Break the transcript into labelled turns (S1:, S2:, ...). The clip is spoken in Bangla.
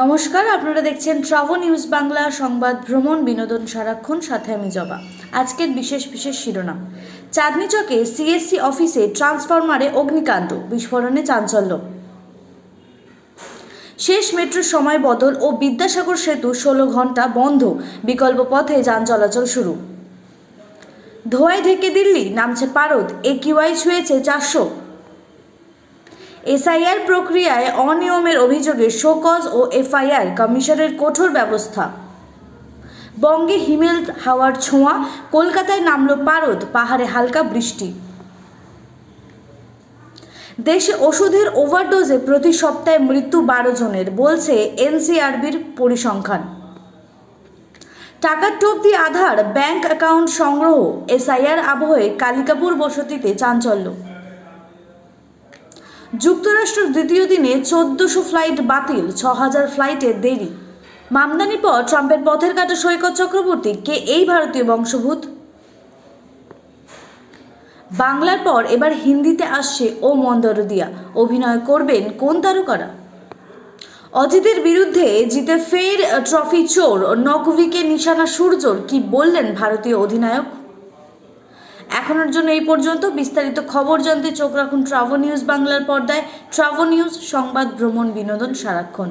S1: নমস্কার, আপনারা দেখছেন ট্রাভো নিউজ বাংলা সংবাদ ভ্রমণ বিনোদন সারাক্ষণ, সাথে আমি জবা। আজকের বিশেষ বিশেষ শিরোনাম। চাঁদনি চকে সিএসসি অফিসে ট্রান্সফরমারে অগ্নিকাণ্ড, বিস্ফোরণে চাঞ্চল্য। শেষ মেট্রোর সময় বদল ও বিদ্যাসাগর সেতু ষোলো ঘণ্টা বন্ধ, বিকল্প পথে যান চলাচল শুরু। ধোয়ায় ঢেকে দিল্লি, নামছে পারদ একিউআই ছুঁয়েছে চারশো। এসআইআর প্রক্রিয়ায় অনিয়মের অভিযোগে শোকজ ও এফআইআর কমিশনের কঠোর ব্যবস্থা। বঙ্গে হিমেল হাওয়ার ছোঁয়া, কলকাতায় নামল পারদ, পাহাড়ে হালকা বৃষ্টি। দেশে ওষুধের ওভারডোজে প্রতি সপ্তাহে মৃত্যু বারো জনের, বলছে এনসিআরবির পরিসংখ্যান। টাকার টোপ দিয়ে আধার, ব্যাংক অ্যাকাউন্ট সংগ্রহ, এসআইআর আবহে কালিকাপুর বসতিতে চাঞ্চল্য। যুক্তরাষ্ট্রের দ্বিতীয় দিনে চোদ্দশো ফ্লাইট বাতিল ছ হাজার ফ্লাইটের দেরি। মামদানি পর ট্রাম্পের পথের কাটা সৈকত চক্রবর্তী কে এই ভারতীয় বংশভূত বাংলার পর এবার হিন্দিতে আসছে ও মন্দরদিয়া অভিনয় করবেন কোন তারকারা? অজিতের বিরুদ্ধে জিতে ফের ট্রফি চোর, নকভিকে নিশানা সূর্যর, কি বললেন ভারতীয় অধিনায়ক? এখনের জন্য এই পর্যন্ত। বিস্তারিত খবর জানতে চোখ রাখুন ট্রাভো নিউজ বাংলার পর্দায়। ট্রাভো নিউজ সংবাদ, ভ্রমণ, বিনোদন, সারাক্ষণ।